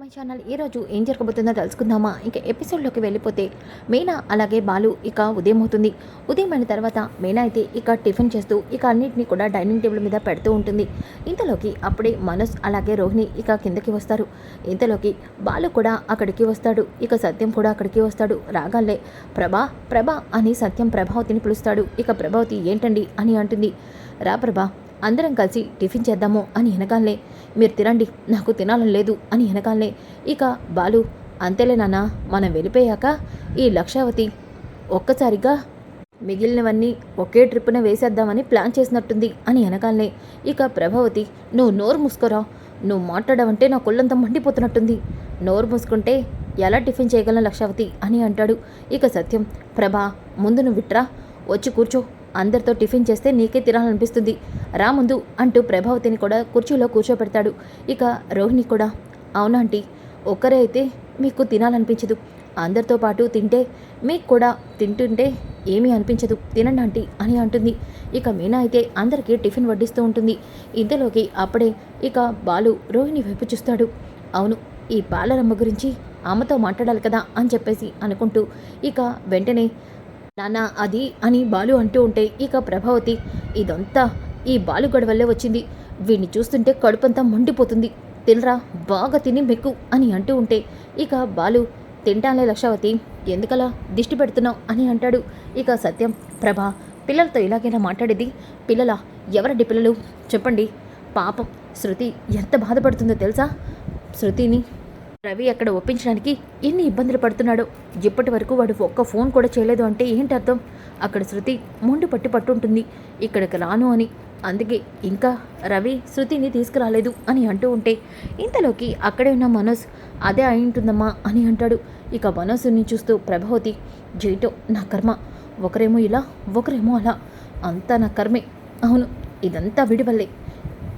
My channel ఈరోజు ఏం జరగబోతుందో తెలుసుకుందామా? ఇక ఎపిసోడ్లోకి వెళ్ళిపోతే మీనా అలాగే బాలు ఇక ఉదయం అవుతుంది. ఉదయం అయిన తర్వాత మీనా అయితే ఇక టిఫిన్ చేస్తూ ఇక అన్నింటినీ కూడా డైనింగ్ టేబుల్ మీద పెడుతూ ఉంటుంది. ఇంతలోకి అప్పుడే మనోజ్ అలాగే రోహిణి ఇక కిందకి వస్తారు. ఇంతలోకి బాలు కూడా అక్కడికి వస్తాడు. ఇక సత్యం కూడా అక్కడికి వస్తాడు. రాగాలే ప్రభా ప్రభా అని సత్యం ప్రభావతిని పిలుస్తాడు. ఇక ప్రభావతి ఏంటండి? అని అంటుంది. రా ప్రభా అందరం కలిసి టిఫిన్ చేద్దాము అని వెనకాలనే మీరు తినండి నాకు తినాలని లేదు అని వెనకాలనే ఇక బాలు అంతేలే నాన్న మనం వెళ్ళిపోయాక ఈ లక్షావతి ఒక్కసారిగా మిగిలినవన్నీ ఒకే ట్రిప్పున వేసేద్దామని ప్లాన్ చేసినట్టుంది అని వెనకాలనే ఇక ప్రభావతి నువ్వు నోరు మూసుకోరా? నువ్వు మాట్లాడవంటే నా కొళ్ళంతా మండిపోతున్నట్టుంది. నోరు మూసుకుంటే ఎలా టిఫిన్ చేయగలను లక్షావతి అని అంటాడు. ఇక సత్యం ప్రభా ముందు నువ్వు విట్రా వచ్చి కూర్చో. అందరితో టిఫిన్ చేస్తే నీకే తినాలనిపిస్తుంది. రా ముందు అంటూ ప్రభావతిని కూడా కుర్చీలో కూర్చోపెడతాడు ఇక రోహిణి కూడా అవునాంటీ ఒక్కరే అయితే మీకు తినాలనిపించదు. అందరితో పాటు తింటే మీకు కూడా తింటుంటే ఏమీ అనిపించదు. తినండి ఆంటీ అని అంటుంది. ఇక మీనా అయితే అందరికీ టిఫిన్ వడ్డిస్తూ ఉంటుంది. ఇంతలోకి అప్పుడే ఇక బాలు రోహిణి వైపు చూస్తాడు. అవును ఈ పాలరమ్మ గురించి ఆమెతో మాట్లాడాలి కదా అని చెప్పేసి అనుకుంటూ ఇక వెంటనే నాన్న అది అని బాలు అంటూ ఉంటే ఇక ప్రభావతి ఇదంతా ఈ బాలుగడ వల్లే వచ్చింది. వీడిని చూస్తుంటే కడుపంతా మండిపోతుంది. తినరా బాగా తిని మెక్కు అని అంటూ ఉంటే ఇక బాలు తింటానే లక్షావతి ఎందుకలా దిష్టి పెడుతున్నావు అని అంటాడు. ఇక సత్యం ప్రభా పిల్లలతో ఇలాగైనా మాట్లాడేది? పిల్లల ఎవరండి పిల్లలు? చెప్పండి. పాపం శృతి ఎంత బాధపడుతుందో తెలుసా? శృతిని రవి అక్కడ ఒప్పించడానికి ఎన్ని ఇబ్బందులు పడుతున్నాడో. ఇప్పటి వరకు వాడు ఒక్క ఫోన్ కూడా చేయలేదు అంటే ఏంటి అర్థం? అక్కడ శృతి మొండి పట్టి పట్టుంటుంది. ఇక్కడికి రాను అని. అందుకే ఇంకా రవి శృతిని తీసుకురాలేదు అని అంటూ ఉంటే ఇంతలోకి అక్కడే ఉన్న మనోజ్ అదే అయి ఉంటుందమ్మా అని అంటాడు. ఇక మనోజ్ని చూస్తూ ప్రభావతి జైటో నా కర్మ. ఒకరేమో ఇలా ఒకరేమో అలా. అంతా నా కర్మే. అవును ఇదంతా విడివల్లే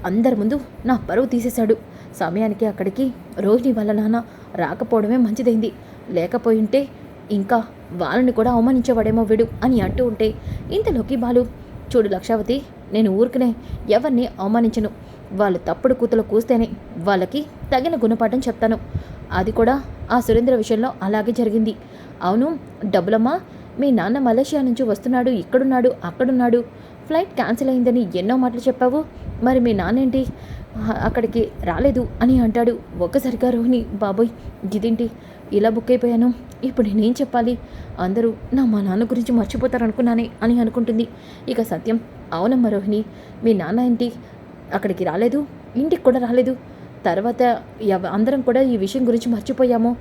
అందరి ముందు నా పరువు తీసేశాడు. సమయానికి అక్కడికి రోహిణి వాళ్ళ నాన్న రాకపోవడమే మంచిదైంది. లేకపోయింటే ఇంకా వాళ్ళని కూడా అవమానించేవాడేమో వీడు అని అంటూ ఉంటే ఇంతలోకి బాలు చూడు లక్షావతి నేను ఊరికనే ఎవరిని అవమానించను. వాళ్ళు తప్పుడు కూతలు కూస్తేనే వాళ్ళకి తగిన గుణపాఠం చెప్తాను. అది కూడా ఆ సురేంద్ర విషయంలో అలాగే జరిగింది. అవును డబ్బులమ్మ మీ నాన్న మలేషియా నుంచి వస్తున్నాడు ఇక్కడున్నాడు అక్కడున్నాడు. ఫ్లైట్ క్యాన్సిల్ అయిందని ఎన్నో మాటలు చెప్పావు. మరి మీ నాన్నేంటి? అక్కడికి రాలేదు అని అంటాడు ఒక్కసారిగా రోహిణి. బాబోయ్ ఇదేంటి? ఇలా బుక్ అయిపోయాను. ఇప్పుడు నేనేం చెప్పాలి? అందరూ నా మా నాన్న గురించి మర్చిపోతారు అనుకున్నానే అని అనుకుంటుంది. ఇక సత్యం అవునమ్మ రోహిణి మీ నాన్న ఏంటి? అక్కడికి రాలేదు ఇంటికి కూడా రాలేదు. తర్వాత అందరం కూడా ఈ విషయం గురించి మర్చిపోయాము.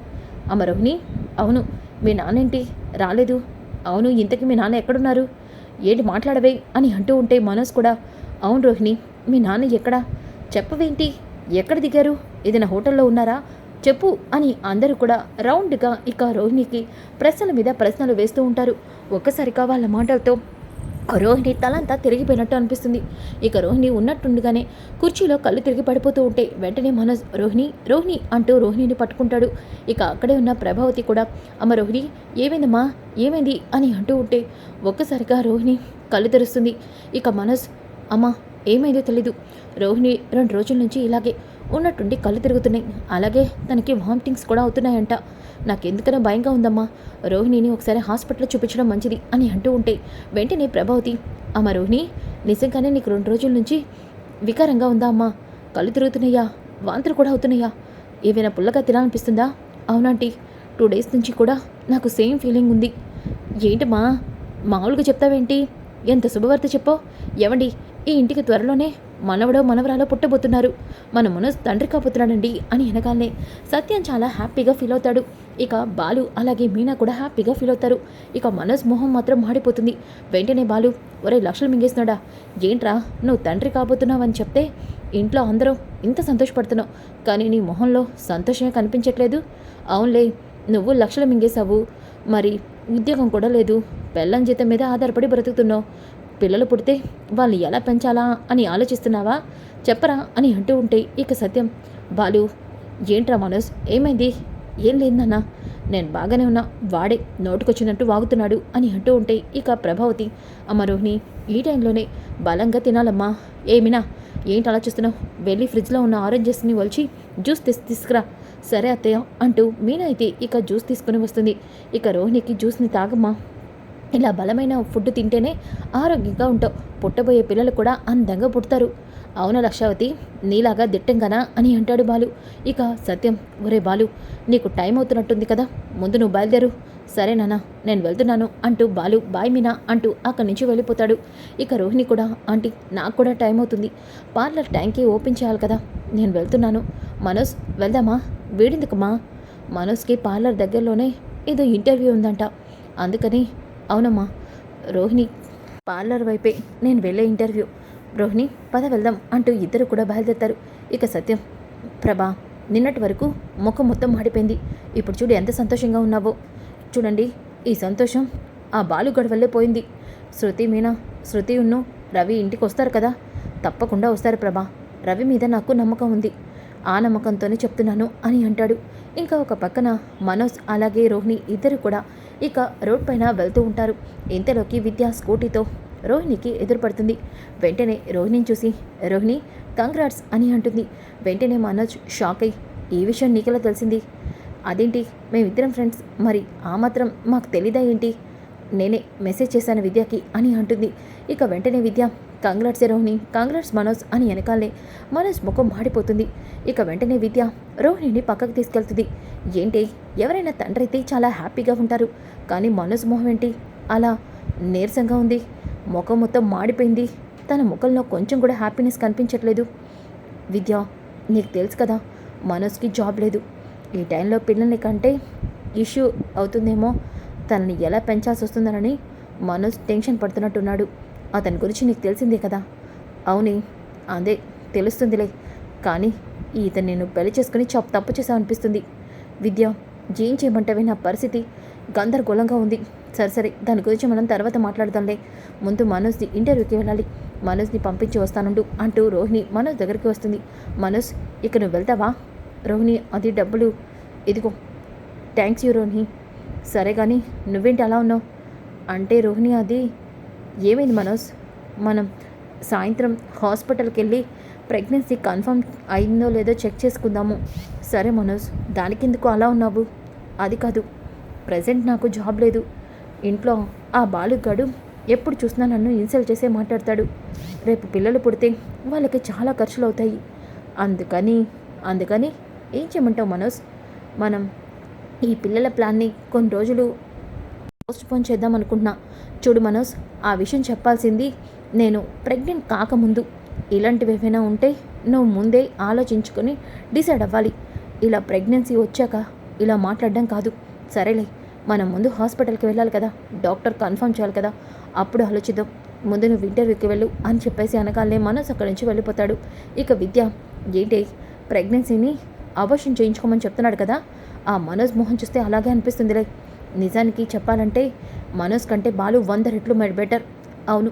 అమ్మ రోహిణి అవును. మీ నాన్నేంటి రాలేదు. అవును ఇంతకీ మీ నాన్న ఎక్కడున్నారు? ఏంటి మాట్లాడవే అని అంటూ ఉంటే మనోజ్ కూడా అవును రోహిణి మీ నాన్న ఎక్కడా? చెప్పవేంటి? ఎక్కడ దిగారు? ఏదైనా హోటల్లో ఉన్నారా? చెప్పు అని అందరూ కూడా రౌండ్గా ఇక రోహిణికి ప్రశ్నల మీద ప్రశ్నలు వేస్తూ ఉంటారు. ఒక్కసారిగా వాళ్ళ మాటలతో రోహిణి తలంతా తిరిగిపోయినట్టు అనిపిస్తుంది. ఇక రోహిణి ఉన్నట్టుండగానే కుర్చీలో కళ్ళు తిరిగి పడిపోతూ ఉంటే వెంటనే మనోజ్ రోహిణి రోహిణి అంటూ రోహిణిని పట్టుకుంటాడు. ఇక అక్కడే ఉన్న ప్రభావతి కూడా అమ్మ రోహిణి ఏమైందమ్మా? ఏమైంది? అని అంటూ ఉంటే ఒక్కసారిగా రోహిణి కళ్ళు తెరుస్తుంది. ఇక మనోజ్ అమ్మ ఏమైందో తెలీదు. రోహిణి రెండు రోజుల నుంచి ఇలాగే ఉన్నట్టుండి కళ్ళు తిరుగుతున్నాయి. అలాగే తనకి వామిటింగ్స్ కూడా అవుతున్నాయంట. నాకెందుకనో భయంగా ఉందమ్మా. రోహిణిని ఒకసారి హాస్పిటల్లో చూపించడం మంచిది అని అంటూ ఉంటే వెంటనే ప్రభావతి అమ్మ రోహిణి నిజంగానే నీకు రెండు రోజుల నుంచి వికారంగా ఉందా అమ్మా? కళ్ళు తిరుగుతున్నాయా? వాంతులు కూడా అవుతున్నాయా? ఏవైనా పుల్లగా తినాలనిపిస్తుందా? అవునాంటీ టూ డేస్ నుంచి కూడా నాకు సేమ్ ఫీలింగ్ ఉంది. ఏంటమ్మా మామూలుగా చెప్తావేంటి? ఎంత శుభవార్త చెప్పో ఏమండి ఈ ఇంటికి త్వరలోనే మనవడో మనవరాలో పుట్టబోతున్నారు. మన మనోజ్ తండ్రి కాబోతున్నాడండి అని అనగానే సత్యం చాలా హ్యాపీగా ఫీల్ అవుతాడు. ఇక బాలు అలాగే మీనా కూడా హ్యాపీగా ఫీల్ అవుతారు. ఇక మనసు మొహం మాత్రం మాడిపోతుంది. వెంటనే బాలు ఒరే లక్షలు మింగేస్తున్నాడా? ఏంట్రా నువ్వు తండ్రి కాబోతున్నావని చెప్తే ఇంట్లో అందరం ఇంత సంతోషపడుతున్నావు కానీ నీ మొహంలో సంతోషమే కనిపించట్లేదు. అవునులే నువ్వు లక్షలు మింగేశావు. మరి ఉద్యోగం కూడా లేదు. పెళ్ళం జీతం మీద ఆధారపడి బ్రతుకుతున్నావు. పిల్లలు పుడితే వాళ్ళు ఎలా పెంచాలా అని ఆలోచిస్తున్నావా? చెప్పరా అని అంటూ ఉంటే ఇక సత్యం. బాలు ఏంట్రా మనోజ్ ఏమైంది? ఏం లేదన్నా నేను బాగానే ఉన్నా. వాడే నోటుకొచ్చినట్టు వాగుతున్నాడు అని అంటూ ఉంటే ఇక ప్రభావతి అమ్మ రోహిణి ఈ టైంలోనే బలంగా తినాలమ్మా. ఏమినా ఏంటి అలా చూస్తున్నావు? వెళ్ళి ఫ్రిడ్జ్లో ఉన్న ఆరెంజెస్ని వలిచి జ్యూస్ తీసి తీసుకురా. సరే అత్తయ్య అంటూ మీనా అయితే ఇక జ్యూస్ తీసుకుని వస్తుంది. ఇక రోహిణికి జ్యూస్ని తాగమ్మా. ఇలా బలమైన ఫుడ్ తింటేనే ఆరోగ్యంగా ఉంటావు. పుట్టబోయే పిల్లలు కూడా అందంగా పుడతారు. అవునా లక్షావతి నీలాగా దిట్టంగానా అని అంటాడు బాలు. ఇక సత్యం ఒరే బాలు నీకు టైం అవుతున్నట్టుంది కదా ముందు నువ్వు బయలుదేరు. సరే నాన్న నేను వెళ్తున్నాను అంటూ బాలు బాయ్ మీనా అంటూ అక్కడి నుంచి వెళ్ళిపోతాడు. ఇక రోహిణి కూడా ఆంటీ నాకు కూడా టైం అవుతుంది. పార్లర్ ట్యాంకీ ఓపెన్ చేయాలి కదా నేను వెళ్తున్నాను. మనోజ్ వెళ్దామా? వేడిందుకమ్మా? మనోజ్కి పార్లర్ దగ్గరలోనే ఏదో ఇంటర్వ్యూ ఉందంట. అందుకని అవునమ్మా. రోహిణి పార్లర్ వైపే నేను వెళ్ళే ఇంటర్వ్యూ. రోహిణి పద వెళ్దాం అంటూ ఇద్దరు కూడా బయలుదేరుతారు. ఇక సత్యం ప్రభా నిన్నటి వరకు ముఖం మొత్తం మాడిపోయింది. ఇప్పుడు చూడు ఎంత సంతోషంగా ఉన్నావో. చూడండి ఈ సంతోషం ఆ బాలుగడ వల్లే పోయింది. శృతి మీనా శృతి ఉన్ను రవి ఇంటికి వస్తారు కదా. తప్పకుండా వస్తారు ప్రభా. రవి మీద నాకు నమ్మకం ఉంది. ఆ నమ్మకంతోనే చెప్తున్నాను అని అంటాడు. ఇంకా ఒక పక్కన మనోజ్ అలాగే రోహిణి ఇద్దరు కూడా ఇక రోడ్ పైన వెళ్తూ ఉంటారు. ఇంతలోకి విద్య స్కూటీతో రోహిణికి ఎదురుపడుతుంది. వెంటనే రోహిణిని చూసి రోహిణి కంగ్రాట్స్ అని అంటుంది. వెంటనే మనోజ్ షాక్ అయ్యి ఈ విషయం నీకెలా తెలిసింది? అదేంటి? మేమిద్దరం ఫ్రెండ్స్. మరి ఆ మాత్రం మాకు తెలీదా ఏంటి? నేనే మెసేజ్ చేశాను విద్యకి అని అంటుంది. ఇక వెంటనే విద్య కంగ్రాట్స్ రోహిణి కంగ్రాట్స్ మనోజ్ అని వెనకాలే మనోజ్ ముఖం మాడిపోతుంది. ఇక వెంటనే విద్య రోహిణిని పక్కకు తీసుకెళ్తుంది. ఏంటి? ఎవరైనా తండ్రి అయితే చాలా హ్యాపీగా ఉంటారు. కానీ మనోజ్ మొహం ఏంటి? అలా నీరసంగా ఉంది. ముఖం మొత్తం మాడిపోయింది. తన ముఖంలో కొంచెం కూడా హ్యాపీనెస్ కనిపించట్లేదు. విద్య నీకు తెలుసు కదా మనోజ్కి జాబ్ లేదు. ఈ టైంలో పిల్లల్ని కంటే ఇష్యూ అవుతుందేమో. తనని ఎలా పెంచాల్సి వస్తుందనని మనోజ్ టెన్షన్ పడుతున్నట్టున్నాడు. అతని గురించి నీకు తెలిసిందే కదా? అవునే అదే తెలుస్తుందిలే. కానీ ఇతను నేను పెళ్ళి చేసుకుని చప్ తప్పు చేసా అనిపిస్తుంది విద్య ఏం చేయమంటావే నా పరిస్థితి? గందరగోళంగా ఉంది. సరే సరే దాని గురించి మనం తర్వాత మాట్లాడదాంలే. ముందు మనోజ్ని ఇంటర్వ్యూకి వెళ్ళాలి. మనోజ్ని పంపించి వస్తానుండు అంటూ రోహిణి మనోజ్ దగ్గరికి వస్తుంది. మనోజ్ ఇక నువ్వు వెళ్తావా? రోహిణి అది డబ్బులు. ఇదిగో థ్యాంక్స్ యూ రోహిణి. సరే కానీ నువ్వేంటి అలా ఉన్నావు? అంటే రోహిణి అది ఏమైంది మనోజ్? మనం సాయంత్రం హాస్పిటల్కి వెళ్ళి ప్రెగ్నెన్సీ కన్ఫర్మ్ అయిందో లేదో చెక్ చేసుకుందాము. సరే మనోజ్ దానికెందుకు అలా ఉన్నావు? అది కాదు ప్రజెంట్ నాకు జాబ్ లేదు. ఇంట్లో ఆ బాలుగాడు ఎప్పుడు చూసినా నన్ను ఇన్సల్ట్ చేసే మాట్లాడతాడు. రేపు పిల్లలు పుడితే వాళ్ళకి చాలా ఖర్చులు అవుతాయి. అందుకని అందుకని ఏం చేయమంటావు మనోజ్? మనం ఈ పిల్లల ప్లాన్ని కొన్ని రోజులు పోస్ట్ పోన్ చేద్దాం అనుకుంటున్నా. చూడు మనోజ్ ఆ విషయం చెప్పాల్సింది నేను ప్రెగ్నెంట్ కాకముందు. ఇలాంటివి ఏవైనా ఉంటే నువ్వు ముందే ఆలోచించుకొని డిసైడ్ అవ్వాలి. ఇలా ప్రెగ్నెన్సీ వచ్చాక ఇలా మాట్లాడడం కాదు. సరేలే మనం ముందు హాస్పిటల్కి వెళ్ళాలి కదా. డాక్టర్ కన్ఫర్మ్ చేయాలి కదా. అప్పుడు ఆలోచిద్దాం. ముందు నువ్వు ఇంటర్వ్యూకి వెళ్ళు అని చెప్పేసి అనగానే మనోజ్ అక్కడి నుంచి వెళ్ళిపోతాడు. ఇక విద్య ఏంటి? ప్రెగ్నెన్సీని అబర్షన్ చేయించుకోమని చెప్తున్నాడు కదా. ఆ మనోజ్ మొహం చూస్తే అలాగే అనిపిస్తుందిలే. నిజానికి చెప్పాలంటే మనోజ్ కంటే బాలు వంద రెట్లు బెటర్. అవును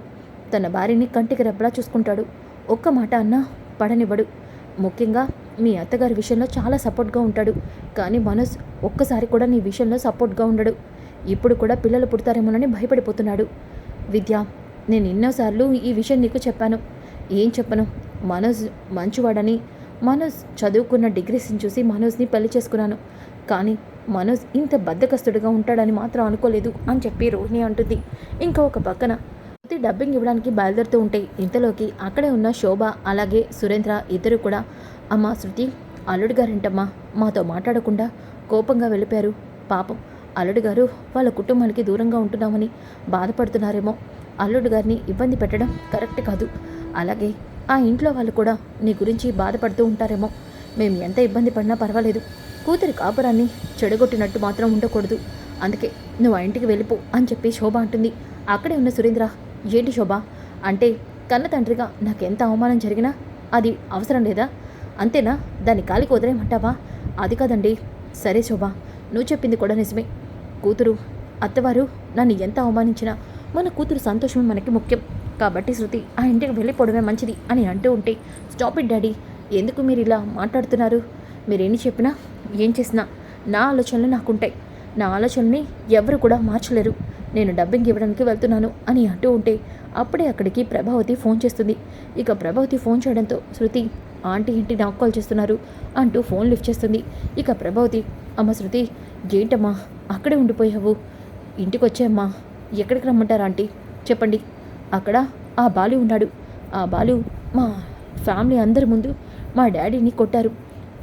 తన భార్యని కంటికి రెప్పలా చూసుకుంటాడు. ఒక్క మాట అన్నా పడనివ్వడు. ముఖ్యంగా మీ అత్తగారి విషయంలో చాలా సపోర్ట్గా ఉంటాడు. కానీ మనోజ్ ఒక్కసారి కూడా నీ విషయంలో సపోర్ట్గా ఉండడు. ఇప్పుడు కూడా పిల్లలు పుడతారేమోనని భయపడిపోతున్నాడు. విద్య నేను ఎన్నోసార్లు ఈ విషయం నీకు చెప్పాను. ఏం చెప్పను? మనోజ్ మంచివాడని. మనోజ్ చదువుకున్న డిగ్రీస్ని చూసి మనోజ్ని పెళ్ళి చేసుకున్నాను. కానీ మనోజ్ ఇంత బద్దకస్తుడిగా ఉంటాడని మాత్రం అనుకోలేదు అని చెప్పి రోహిణి అంటుంది. ఇంకా ఒక పక్కన ప్రతి డబ్బింగ్ ఇవ్వడానికి బయలుదేరుతూ ఉంటే ఇంతలోకి అక్కడే ఉన్న శోభ అలాగే సురేంద్ర ఇద్దరు కూడా అమ్మ శృతి అల్లుడు గారేంటమ్మా? మాతో మాట్లాడకుండా కోపంగా వెళ్ళిపోయారు. పాపం అల్లుడు గారు వాళ్ళ కుటుంబానికి దూరంగా ఉంటున్నామని బాధపడుతున్నారేమో. అల్లుడు గారిని ఇబ్బంది పెట్టడం కరెక్ట్ కాదు. అలాగే ఆ ఇంట్లో వాళ్ళు కూడా నీ గురించి బాధపడుతూ ఉంటారేమో. మేము ఎంత ఇబ్బంది పడినా పర్వాలేదు. కూతురి కాపురాన్ని చెడగొట్టినట్టు మాత్రం ఉండకూడదు. అందుకే నువ్వు ఆ ఇంటికి వెళ్ళిపో అని చెప్పి శోభ అంటుంది. అక్కడే ఉన్న సురేంద్ర ఏంటి శోభ? అంటే కన్న తండ్రిగా నాకెంత అవమానం జరిగినా అది అవసరం లేదా? అంతేనా? దాన్ని కాలికి వదిలేయమంటావా? అది కాదండి. సరే శోభ నువ్వు చెప్పింది కూడా నిజమే. కూతురు అత్తవారు నన్ను ఎంత అవమానించినా మన కూతురు సంతోషమే మనకి ముఖ్యం. కాబట్టి శృతి ఆ ఇంటికి వెళ్ళిపోవడమే మంచిది అని అంటూ ఉంటే స్టాప్ ఇట్ డాడీ. ఎందుకు మీరు ఇలా మాట్లాడుతున్నారు? మీరేమి చెప్పినా ఏం చేసినా నా ఆలోచనలు నాకుంటాయి. నా ఆలోచనని ఎవరు కూడా మార్చలేరు. నేను డబ్బింగ్ ఇవ్వడానికి వెళ్తున్నాను అని అంటూ ఉంటే అప్పుడే అక్కడికి ప్రభావతి ఫోన్ చేస్తుంది. ఇక ప్రభావతి ఫోన్ చేయడంతో శృతి ఆంటీ ఏంటి నాకు కాల్ చేస్తున్నారు అంటూ ఫోన్ లిఫ్ట్ చేస్తుంది. ఇక ప్రభావతి అమ్మ శృతి ఏంటమ్మా అక్కడే ఉండిపోయావు. ఇంటికి వచ్చామ్మా ఎక్కడికి రమ్మంటారా ఆంటీ? చెప్పండి. అక్కడ ఆ బాలు ఉన్నాడు. ఆ బాలు మా ఫ్యామిలీ అందరి ముందు మా డాడీని కొట్టారు.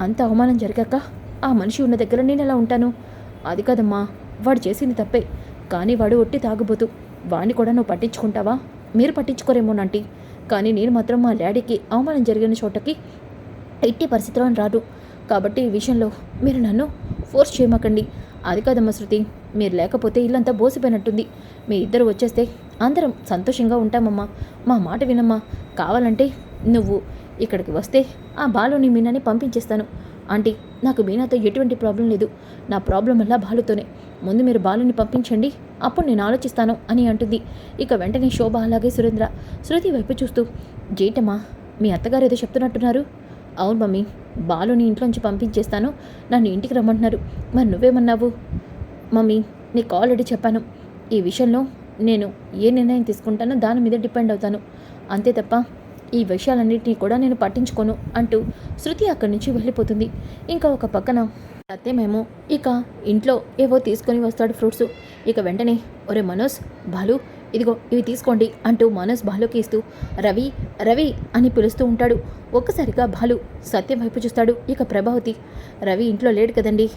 అంత అవమానం జరిగాక ఆ మనిషి ఉన్న దగ్గర నేను ఎలా ఉంటాను? అది కాదమ్మా వాడు చేసింది తప్పే. కానీ వాడు ఒట్టి తాగుబోతు. వాడిని కూడా నువ్వు పట్టించుకుంటావా? మీరు పట్టించుకోరేమోనంటీ కానీ నేను మాత్రం మా డాడీకి అవమానం జరిగిన చోటకి ఎట్టి పరిస్థితిలో రాడు కాబట్టి ఈ విషయంలో మీరు నన్ను ఫోర్స్ చేయమాకండి. అది కాదమ్మ శృతి మీరు లేకపోతే ఇల్లంతా బోసిపోయినట్టుంది. మీ ఇద్దరు వచ్చేస్తే అందరం సంతోషంగా ఉంటామమ్మా. మా మాట వినమ్మా. కావాలంటే నువ్వు ఇక్కడికి వస్తే ఆ బాలుని మీనాని పంపించేస్తాను. ఆంటీ నాకు మీనాతో ఎటువంటి ప్రాబ్లం లేదు. నా ప్రాబ్లం వల్ల బాలుతోనే. ముందు మీరు బాలుని పంపించండి అప్పుడు నేను ఆలోచిస్తాను అని అంటుంది. ఇక వెంటనే శోభ అలాగే సురేంద్ర. శృతి వైపు చూస్తూ జేటమ్మా మీ అత్తగారు ఏదో చెప్తున్నట్టున్నారు. అవును మమ్మీ బాలుని ఇంట్లోంచి పంపించేస్తాను. నన్ను ఇంటికి రమ్మంటున్నారు. మరి నువ్వేమన్నావు? మమ్మీ నీకు ఆల్రెడీ చెప్పాను. ఈ విషయంలో నేను ఏ నిర్ణయం తీసుకుంటానో దాని మీద డిపెండ్ అవుతాను. అంతే తప్ప ఈ విషయాలన్నింటినీ కూడా నేను పట్టించుకోను అంటూ శృతి అక్కడి నుంచి వెళ్ళిపోతుంది. ఇంకా ఒక పక్కన సత్యమేమో ఇక ఇంట్లో ఏవో తీసుకొని వస్తాడు ఫ్రూట్స్. ఇక వెంటనే ఒరే మనోజ్ బాలు ఇదిగో ఇవి తీసుకోండి అంటూ మనోజ్ బాలుకి ఇస్తూ రవి రవి అని పిలుస్తూ ఉంటాడు. ఒక్కసారిగా బాలు సత్యం వైపు చూస్తాడు. ఇక ప్రభావతి రవి ఇంట్లో లేడు కదండి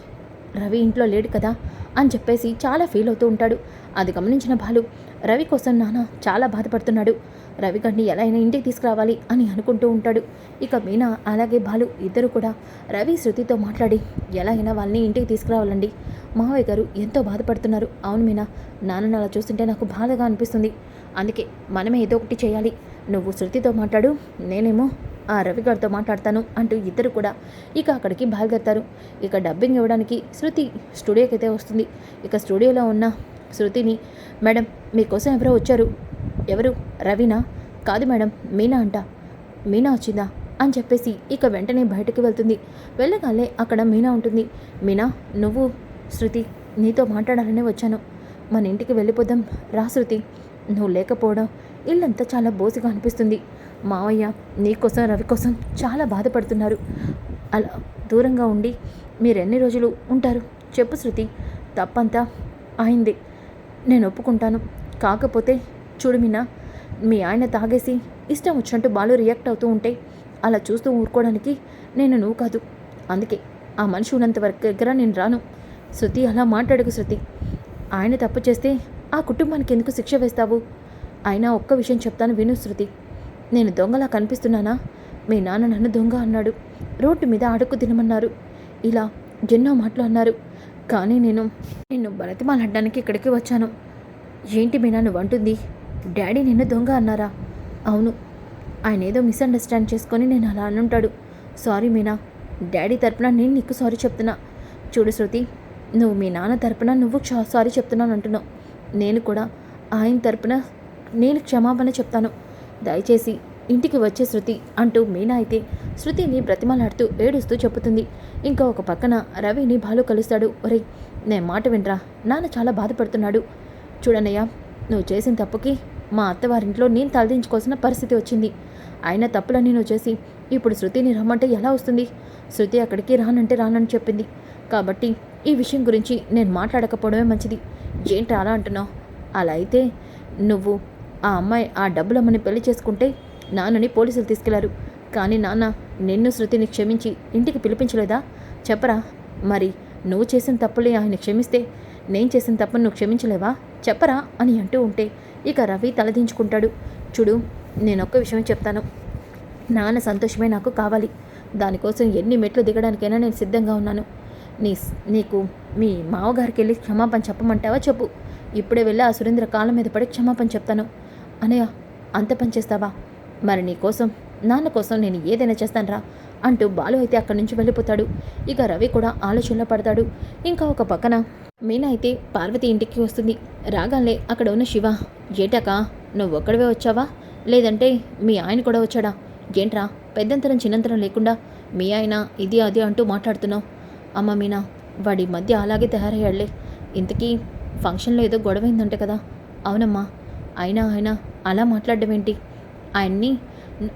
రవి ఇంట్లో లేడు కదా అని చెప్పేసి చాలా ఫీల్ అవుతూ ఉంటాడు. అది గమనించిన బాలు రవి కోసం నాన్న చాలా బాధపడుతున్నాడు. రవి ఎలా అయినా ఇంటికి తీసుకురావాలి అని అనుకుంటూ ఉంటాడు. ఇక మీనా అలాగే బాలు ఇద్దరు కూడా రవి శృతితో మాట్లాడి ఎలా అయినా వాళ్ళని ఇంటికి తీసుకురావాలండి. మావయ్య గారు ఎంతో బాధపడుతున్నారు. అవును మీనా నాన్నని అలా చూస్తుంటే నాకు బాధగా అనిపిస్తుంది. అందుకే మనమే ఏదో ఒకటి చేయాలి. నువ్వు శృతితో మాట్లాడు నేనేమో ఆ రవి గారితో మాట్లాడతాను అంటూ ఇద్దరు కూడా ఇక అక్కడికి బయలుదేరతారు. ఇక డబ్బింగ్ ఇవ్వడానికి శృతి స్టూడియోకి అయితే వస్తుంది. ఇక స్టూడియోలో ఉన్న శృతిని మేడం మీకోసం ఎవరో వచ్చారు. ఎవరు? రవినా? కాదు మేడం మీనా అంట. మీనా వచ్చిందా? అని చెప్పేసి ఇక వెంటనే బయటకు వెళ్తుంది. వెళ్ళగానే అక్కడ మీనా ఉంటుంది. మీనా నువ్వు శృతి నీతో మాట్లాడాలనే వచ్చాను. మన ఇంటికి వెళ్ళిపోదాం. రా శృతి. నువ్వు లేకపోవడం ఇల్లంతా చాలా బోసిగా అనిపిస్తుంది. మావయ్య నీకోసం రవి కోసం చాలా బాధపడుతున్నారు. అలా దూరంగా ఉండి మీరు ఎన్ని రోజులు ఉంటారు? చెప్పు శృతి. తప్పంతా అయింది. నేను ఒప్పుకుంటాను. కాకపోతే చూడు మీనా మీ ఆయన తాగేసి ఇష్టం వచ్చినట్టు బాలు రియాక్ట్ అవుతూ ఉంటే అలా చూస్తూ ఊరుకోవడానికి నేను నువ్వు కాదు. అందుకే ఆ మనిషి ఉన్నంత వరకు దగ్గర నేను రాను. శృతి అలా మాట్లాడకు శృతి. ఆయన తప్పు చేస్తే ఆ కుటుంబానికి ఎందుకు శిక్ష వేస్తావు? అయినా ఒక్క విషయం చెప్తాను విను శృతి. నేను దొంగలా కనిపిస్తున్నానా? మీ నాన్న నన్ను దొంగ అన్నాడు. రోడ్డు మీద అడుక్కు తినమన్నారు. ఇలా ఎన్నో మాటలు అన్నారు. కానీ నేను నిన్ను బ్రతిమాలడ్డానికి ఇక్కడికి వచ్చాను. ఏంటి మీనా నువ్వు అంటుంది డాడీ నిన్ను దొంగ అన్నారా? అవును. ఆయన ఏదో మిస్అండర్స్టాండ్ చేసుకొని నేను అలా అనుంటాడు. సారీ మీనా. డాడీ తరపున నేను నీకు సారీ చెప్తున్నా. చూడు శృతి నువ్వు మీ నాన్న తరపున నువ్వు సారీ చెప్తున్నాను అంటున్నావు. నేను కూడా ఆయన తరపున నేను క్షమాపణ చెప్తాను. దయచేసి ఇంటికి వచ్చే శృతి అంటూ మీనా అయితే శృతిని బ్రతిమలాడుతూ ఏడుస్తూ చెప్పుతుంది ఇంకా ఒక పక్కన రవిని బాలు కలుస్తాడు. ఒరేయ్ నేను మాట వినరా? నాన్న చాలా బాధపడుతున్నాడు. చూడనయ్యా నువ్వు చేసిన తప్పుకి మా అత్తవారింట్లో నేను తలదించుకోవాల్సిన పరిస్థితి వచ్చింది. అయినా తప్పులన్నీ నువ్వు చేసి ఇప్పుడు శృతిని రమ్మంటే ఎలా వస్తుంది? శృతి అక్కడికి రానంటే రానని చెప్పింది. కాబట్టి ఈ విషయం గురించి నేను మాట్లాడకపోవడమే మంచిది. ఏంటి అలా అంటున్నావు? అలా అయితే నువ్వు ఆ అమ్మాయి ఆ డబ్బులమ్మని పెళ్ళి చేసుకుంటే నాన్నని పోలీసులు తీసుకెళ్ళారు. కానీ నాన్న నిన్ను శృతిని క్షమించి ఇంటికి పిలిపించలేదా? చెప్పరా. మరి నువ్వు చేసిన తప్పులే ఆయన క్షమిస్తే నేను చేసిన తప్పును నువ్వు క్షమించలేవా? చెప్పరా అని అంటూ ఉంటే ఇక రవి తలదించుకుంటాడు. చూడు నేను ఒక్క విషయం చెప్తాను. నాన్న సంతోషమే నాకు కావాలి. దానికోసం ఎన్ని మెట్లు దిగడానికైనా నేను సిద్ధంగా ఉన్నాను. నీ నీకు మీ మావగారికి వెళ్ళి క్షమాపణ చెప్పమంటావా చెప్పు. ఇప్పుడే వెళ్ళి ఆ సురేంద్ర కాళ్ళ మీద పడి క్షమాపణ చెప్తాను. అనయ్య అంత పని చేస్తావా? మరి నీ కోసం నాన్న కోసం నేను ఏదైనా చేస్తానరా అంటూ బాలు అయితే అక్కడి నుంచి వెళ్ళిపోతాడు. ఇక రవి కూడా ఆలోచనలో పడతాడు. ఇంకా ఒక పక్కన మీనా అయితే పార్వతి ఇంటికి వస్తుంది. రాగానే అక్కడ ఉన్న శివ ఏటాక నువ్వు ఒక్కడివే వచ్చావా? లేదంటే మీ ఆయన కూడా వచ్చాడా? ఏంట్రా పెద్దంతరం చిన్నంతరం లేకుండా మీ ఆయన ఇది అది అంటూ మాట్లాడుతున్నావు. అమ్మ మీనా వాడి మధ్య అలాగే తయారయ్యాడులే. ఇంతకీ ఫంక్షన్లో ఏదో గొడవైందంటే కదా. అవునమ్మా అయినా ఆయన అలా మాట్లాడడం ఏంటి ఆయన్ని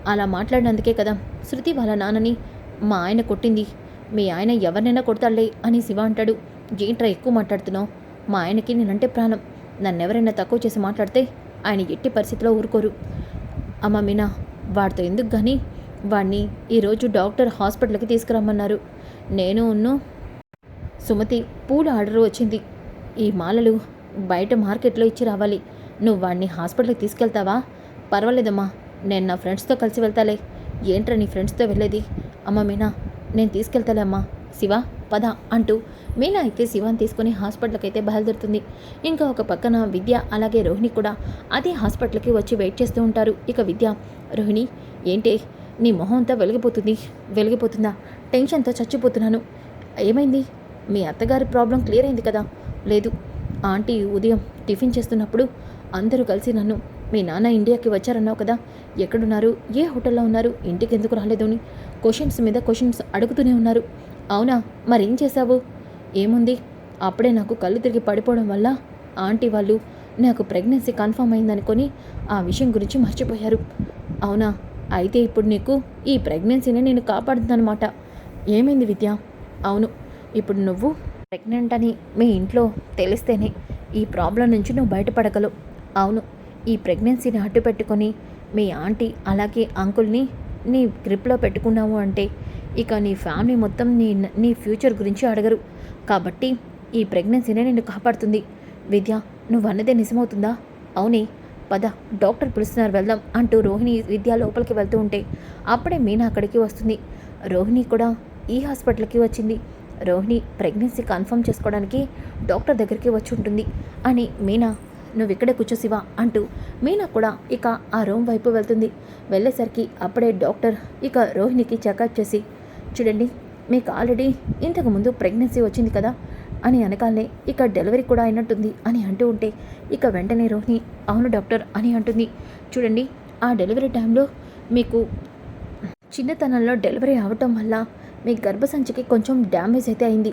అలా మాట్లాడినందుకే కదా శృతి వాళ్ళ నాన్నని మా ఆయన కొట్టింది. మీ ఆయన ఎవరినైనా కొడతాడులే అని శివ అంటాడు. ఏంట్రా ఎక్కువ మాట్లాడుతున్నావు? మా ఆయనకి నేనంటే ప్రాణం. నన్నెవరైనా తక్కువ చేసి మాట్లాడితే ఆయన ఎట్టి పరిస్థితిలో ఊరుకోరు. అమ్మ మీనా వాడితో ఎందుకు కానీ వాడిని ఈరోజు డాక్టర్ హాస్పిటల్కి తీసుకురమ్మన్నారు. నేను ఉన్ను సుమతి పూల ఆర్డర్ వచ్చింది. ఈ మాలలు బయట మార్కెట్లో ఇచ్చి రావాలి. నువ్వు వాడిని హాస్పిటల్కి తీసుకెళ్తావా? పర్వాలేదమ్మా. నేను నా ఫ్రెండ్స్తో కలిసి వెళ్తాలే. ఏంట్రా నీ ఫ్రెండ్స్తో వెళ్ళేది? అమ్మ మీనా నేను తీసుకెళ్తాలే అమ్మా. శివ పద అంటూ మీనా అయితే శివాని తీసుకుని హాస్పిటల్కి అయితే బయలుదేరుతుంది. ఇంకా ఒక పక్కన విద్య అలాగే రోహిణి కూడా అదే హాస్పిటల్కి వచ్చి వెయిట్ చేస్తూ ఉంటారు. ఇక విద్య రోహిణి ఏంటి నీ మొహం అంతా వెలిగిపోతుంది వెలిగిపోతుందా? టెన్షన్తో చచ్చిపోతున్నాను. ఏమైంది? మీ అత్తగారి ప్రాబ్లం క్లియర్ అయింది కదా? లేదు. ఆంటీ ఉదయం టిఫిన్ చేస్తున్నప్పుడు అందరూ కలిసి నన్ను మీ నాన్న ఇండియాకి వచ్చారన్నావు కదా? ఎక్కడున్నారు? ఏ హోటల్లో ఉన్నారు? ఇంటికి ఎందుకు రాలేదు అని క్వశ్చన్స్ మీద క్వశ్చన్స్ అడుగుతూనే ఉన్నారు. అవునా? మరేం చేశావు? ఏముంది? అప్పుడే నాకు కళ్ళు తిరిగి పడిపోవడం వల్ల ఆంటీ వాళ్ళు నాకు ప్రెగ్నెన్సీ కన్ఫర్మ్ అయిందనుకొని ఆ విషయం గురించి మర్చిపోయారు. అవునా? అయితే ఇప్పుడు నీకు ఈ ప్రెగ్నెన్సీని నేను కాపాడుతుందనమాట ఏమైంది విద్య? అవును. ఇప్పుడు నువ్వు ప్రెగ్నెంట్ అని మీ ఇంట్లో తెలిస్తేనే ఈ ప్రాబ్లం నుంచి నువ్వు బయటపడగలవు. అవును. ఈ ప్రెగ్నెన్సీని అడ్డు పెట్టుకొని మీ ఆంటీ అలాగే అంకుల్ని నీ గ్రిప్లో పెట్టుకున్నావు అంటే ఇక నీ ఫ్యామిలీ మొత్తం నీ నీ ఫ్యూచర్ గురించి అడగరు. కాబట్టి ఈ ప్రెగ్నెన్సీనే నిన్ను కాపాడుతుంది. విద్య నువ్వు అన్నదే నిజమవుతుందా? అవునే. పద డాక్టర్ పిలుస్తున్నారు వెళ్దాం అంటూ రోహిణి విద్య లోపలికి వెళ్తూ ఉంటే అప్పుడే మీనా అక్కడికి వస్తుంది. రోహిణి కూడా ఈ హాస్పిటల్కి వచ్చింది. రోహిణి ప్రెగ్నెన్సీ కన్ఫర్మ్ చేసుకోవడానికి డాక్టర్ దగ్గరికి వచ్చి ఉంటుంది అని మీనా నువ్వు ఇక్కడే కూర్చో శివ అంటూ మీనా కూడా ఇక ఆ రూమ్ వైపు వెళ్తుంది. వెళ్ళేసరికి అప్పుడే డాక్టర్ ఇక రోహిణికి చెకప్ చేసి చూడండి మీకు ఆల్రెడీ ఇంతకుముందు ప్రెగ్నెన్సీ వచ్చింది కదా అని అనకాలనే ఇక డెలివరీ కూడా అయినట్టుంది అని అంటూ ఉంటే ఇక వెంటనే రోహిణి అవును డాక్టర్ అని అంటుంది. చూడండి ఆ డెలివరీ టైంలో మీకు చిన్నతనంలో డెలివరీ అవటం వల్ల మీ గర్భసంచికి కొంచెం డ్యామేజ్ అయితే అయింది.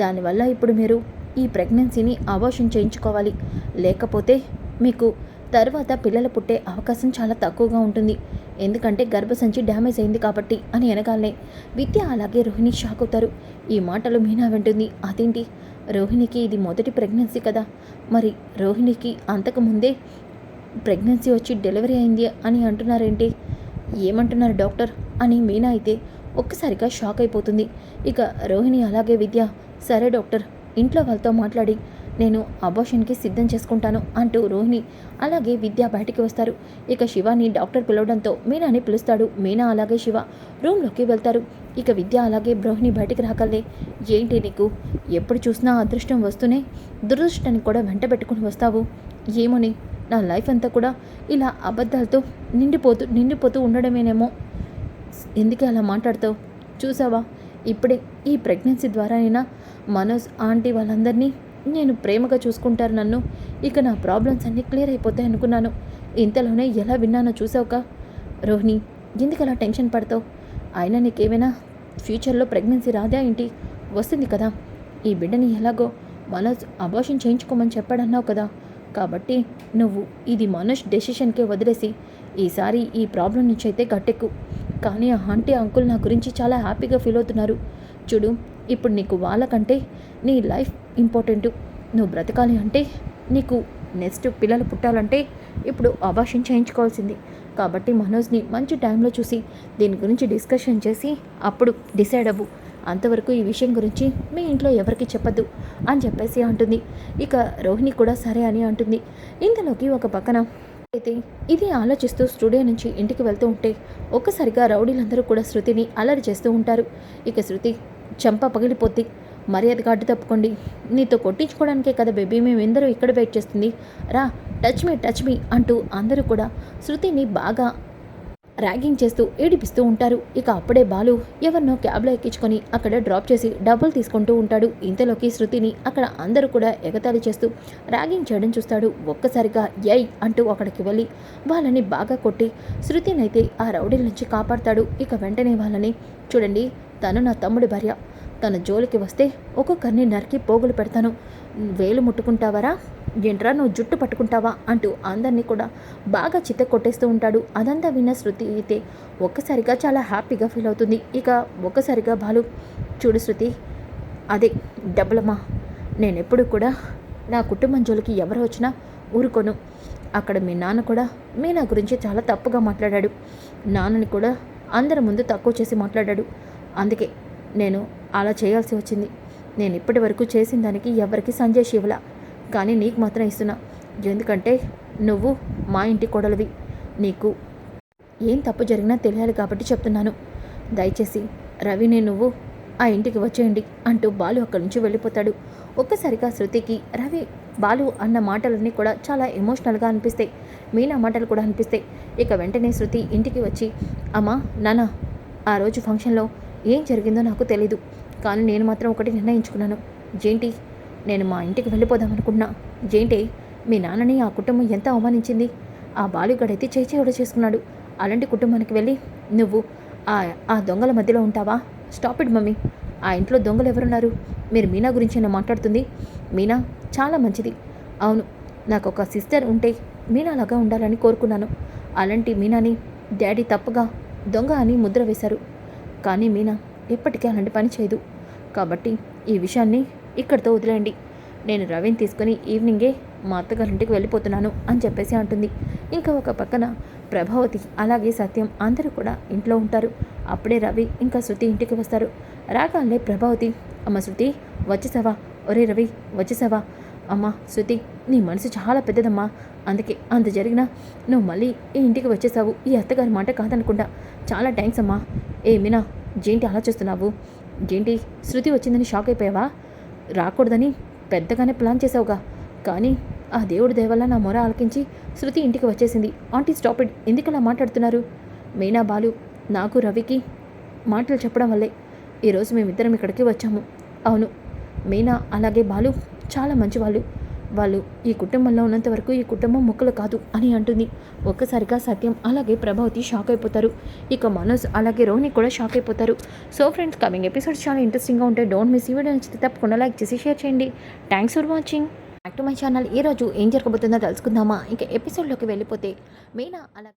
దానివల్ల ఇప్పుడు మీరు ఈ ప్రెగ్నెన్సీని అబార్షన్ చేయించుకోవాలి. లేకపోతే మీకు తర్వాత పిల్లలు పుట్టే అవకాశం చాలా తక్కువగా ఉంటుంది. ఎందుకంటే గర్భసంచి డ్యామేజ్ అయింది కాబట్టి అని అనగానే విద్య అలాగే రోహిణి షాక్ అవుతారు. ఈ మాటలు మీనా వింటుంది. అదేంటి? రోహిణికి ఇది మొదటి ప్రెగ్నెన్సీ కదా. మరి రోహిణికి అంతకుముందే ప్రెగ్నెన్సీ వచ్చి డెలివరీ అయింది అని అంటున్నారేంటి? ఏమంటున్నారు డాక్టర్? అని మీనా అయితే ఒక్కసారిగా షాక్ అయిపోతుంది. ఇక రోహిణి అలాగే విద్య సరే డాక్టర్ ఇంట్లో వాళ్ళతో మాట్లాడి నేను అబోషన్కి సిద్ధం చేసుకుంటాను అంటూ రోహిణి అలాగే విద్య బయటికి వస్తారు. ఇక శివాని డాక్టర్ పిలవడంతో మీనాని పిలుస్తాడు. మీనా అలాగే శివ రూమ్లోకి వెళ్తారు. ఇక విద్య అలాగే రోహిణి బయటికి రాగలే ఏంటి నీకు? ఎప్పుడు చూసినా అదృష్టం వస్తూనే దురదృష్టాన్ని కూడా వెంట పెట్టుకుని వస్తావు. ఏమోని నా లైఫ్ అంతా కూడా ఇలా అబద్ధాలతో నిండిపోతూ నిండిపోతూ ఉండడమేనేమో? ఎందుకే అలా మాట్లాడతావు? చూసావా? ఇప్పుడే ఈ ప్రెగ్నెన్సీ ద్వారా అయినా మనోజ్ ఆంటీ వాళ్ళందరినీ నేను ప్రేమగా చూసుకుంటారు నన్ను. ఇక నా ప్రాబ్లమ్స్ అన్నీ క్లియర్ అయిపోతాయి అనుకున్నాను. ఇంతలోనే ఎలా విన్నానో చూసావుగా రోహిణి ఎందుకు అలా టెన్షన్ పడతావు? అయినా నీకేమైనా ఫ్యూచర్లో ప్రెగ్నెన్సీ రాదా ఏంటి? వస్తుంది కదా. ఈ బిడ్డని ఎలాగో మనోజ్ అబార్షన్ చేయించుకోమని చెప్పాడన్నావు కదా. కాబట్టి నువ్వు ఇది మనోజ్ డెసిషన్కే వదిలేసి ఈసారి ఈ ప్రాబ్లం నుంచి అయితే గట్టెక్కు. కానీ ఆ ఆంటీ అంకుల్ నా గురించి చాలా హ్యాపీగా ఫీల్ అవుతున్నారు. చూడు ఇప్పుడు నీకు వాళ్ళకంటే నీ లైఫ్ ఇంపార్టెంట్. నువ్వు బ్రతకాలి అంటే నీకు నెక్స్ట్ పిల్లలు పుట్టాలంటే ఇప్పుడు అబార్షన్ చేయించుకోవాల్సింది. కాబట్టి మనోజ్ని మంచి టైంలో చూసి దీని గురించి డిస్కషన్ చేసి అప్పుడు డిసైడ్ అవ్వు. అంతవరకు ఈ విషయం గురించి మీ ఇంట్లో ఎవరికి చెప్పద్దు అని చెప్పేసి అంటుంది. ఇక రోహిణి కూడా సరే అని అంటుంది. ఇంతలోకి ఒక పక్కన అయితే ఇది ఆలోచిస్తూ స్టూడియో నుంచి ఇంటికి వెళ్తూ ఉంటే ఒక్కసారిగా రౌడీలందరూ కూడా శృతిని అల్లరి చేస్తూ ఉంటారు. ఇక శృతి చెంప పగిలిపోద్ది. మర్యాదగా అడ్డు తప్పుకోండి. నీతో కొట్టించుకోవడానికే కదా బేబీ మేమెందరూ ఇక్కడ వెయిట్ చేస్తుంది. రా టచ్ మీ టచ్ మీ అంటూ అందరూ కూడా శృతిని బాగా ర్యాగింగ్ చేస్తూ ఏడిపిస్తూ ఉంటారు. ఇక అప్పుడే బాలు ఎవరినో క్యాబ్లో ఎక్కించుకొని అక్కడ డ్రాప్ చేసి డబ్బులు తీసుకుంటూ ఉంటాడు. ఇంతలోకి శృతిని అక్కడ అందరూ కూడా ఎగతాళి చేస్తూ ర్యాగింగ్ చేయడం చూస్తాడు. ఒక్కసారిగా యై అంటూ అక్కడికి వెళ్ళి వాళ్ళని బాగా కొట్టి శృతినైతే ఆ రౌడీల నుంచి కాపాడతాడు. ఇక వెంటనే వాళ్ళని చూడండి తను నా తమ్ముడి భార్య. తన జోలికి వస్తే ఒక్కొక్కరిని నరికి పోగులు పెడతాను. వేలు ముట్టుకుంటావరా? ఏంట్రా నువ్వు జుట్టు పట్టుకుంటావా? అంటూ అందరినీ కూడా బాగా చిత్త కొట్టేస్తూ ఉంటాడు. అదంతా విన్న శృతి అయితే ఒక్కసారిగా చాలా హ్యాపీగా ఫీల్ అవుతుంది. ఇక ఒక్కసారిగా బాలు చూడు శృతి అదే డబ్బులమ్మా నేను ఎప్పుడు కూడా నా కుటుంబం జోలికి ఎవరు వచ్చినా ఊరుకోను. అక్కడ మీ నాన్న కూడా మీ నా గురించి చాలా తప్పుగా మాట్లాడాడు. నాన్నని కూడా అందరి ముందు తక్కువ చేసి మాట్లాడాడు. అందుకే నేను అలా చేయాల్సి వచ్చింది. నేను ఇప్పటి వరకు చేసిన దానికి ఎవరికి సంజయ్ శివలా కానీ నీకు మాత్రం ఇస్తున్నా. ఎందుకంటే నువ్వు మా ఇంటి కొడలివి. నీకు ఏం తప్పు జరిగినా తెలియాలి కాబట్టి చెప్తున్నాను. దయచేసి రవిని నువ్వు ఆ ఇంటికి వచ్చేయండి అంటూ బాలు అక్కడి నుంచి వెళ్ళిపోతాడు. ఒక్కసారిగా శృతికి రవి బాలు అన్న మాటలన్నీ కూడా చాలా ఎమోషనల్గా అనిపిస్తాయి. మీనా మాటలు కూడా అనిపిస్తాయి. ఇక వెంటనే శృతి ఇంటికి వచ్చి అమ్మా నాన్న ఆ రోజు ఫంక్షన్లో ఏం జరిగిందో నాకు తెలీదు. కానీ నేను మాత్రం ఒకటి నిర్ణయించుకున్నాను. జేంటి నేను మా ఇంటికి వెళ్ళిపోదాం అనుకున్నా. ఏంటి? మీ నాన్నని ఆ కుటుంబం ఎంత అవమానించింది? ఆ బాలుగడైతే చేచేయడ చేసుకున్నాడు. అలాంటి కుటుంబానికి వెళ్ళి నువ్వు ఆ ఆ దొంగల మధ్యలో ఉంటావా? Stop it mummy. ఆ ఇంట్లో దొంగలు ఎవరున్నారు? మీరు మీనా గురించి నేను మాట్లాడుతుంది? మీనా చాలా మంచిది. అవును నాకు ఒక సిస్టర్ ఉంటే మీనాలాగా ఉండాలని కోరుకున్నాను. అలాంటి మీనాని డాడీ తప్పుగా దొంగ అని ముద్ర వేశారు. కానీ మీనా ఎప్పటికీ అలాంటి పని చేయదు. కాబట్టి ఈ విషయాన్ని ఇక్కడితో వదిలేయండి. నేను రవిని తీసుకుని ఈవినింగే మా అత్తగారింటికి వెళ్ళిపోతున్నాను అని చెప్పేసి అంటుంది. ఇంకా ఒక పక్కన ప్రభావతి అలాగే సత్యం అందరూ కూడా ఇంట్లో ఉంటారు. అప్పుడే రవి ఇంకా శృతి ఇంటికి వస్తారు. రాగానే ప్రభావతి అమ్మ శృతి వచ్చేసావా? ఒరే రవి వచ్చేసావా? అమ్మ శృతి నీ మనసు చాలా పెద్దదమ్మా. అందుకే అంత జరిగినా నువ్వు మళ్ళీ ఈ ఇంటికి వచ్చేసావు. ఈ అత్తగారి మాట కాదనుకుంటా చాలా థ్యాంక్స్ అమ్మా. ఏ మీనా జేంటి అలా జేంటి శృతి వచ్చిందని షాక్ అయిపోయావా? రాకూడదని పెద్దగానే ప్లాన్ చేసావుగా కానీ ఆ దేవుడి దయవల్ల నా మొర ఆలకించి శృతి ఇంటికి వచ్చేసింది. Aunty stop it. ఎందుకలా మాట్లాడుతున్నారు? మీనా బాలు నాకు రవికి మాటలు చెప్పడం వల్లే. ఈరోజు మేమిద్దరం ఇక్కడికి వచ్చాము. అవును. మీనా అలాగే బాలు చాలా మంచివాళ్ళు. వాళ్ళు ఈ కుటుంబంలో ఉన్నంత వరకు ఈ కుటుంబం ముక్కలు కాదు అని అంటుంది. ఒక్కసారిగా సత్యం అలాగే ప్రభావతి షాక్ అయిపోతారు. ఇక మనోజ్ అలాగే రోహిణి కూడా షాక్ అయిపోతారు. సో ఫ్రెండ్స్ కమింగ్ ఎపిసోడ్స్ చాలా ఇంట్రెస్టింగ్గా ఉంటాయి. డోంట్ మిస్ ఈ వీడియో నచ్చితే తప్పకుండా లైక్ చేసి షేర్ చేయండి. Thanks for watching. Back to my channel. ఈరోజు ఏం జరగబోతుందో తెలుసుకుందామా? ఇంకా ఎపిసోడ్లోకి వెళ్ళిపోతే మీనా అలా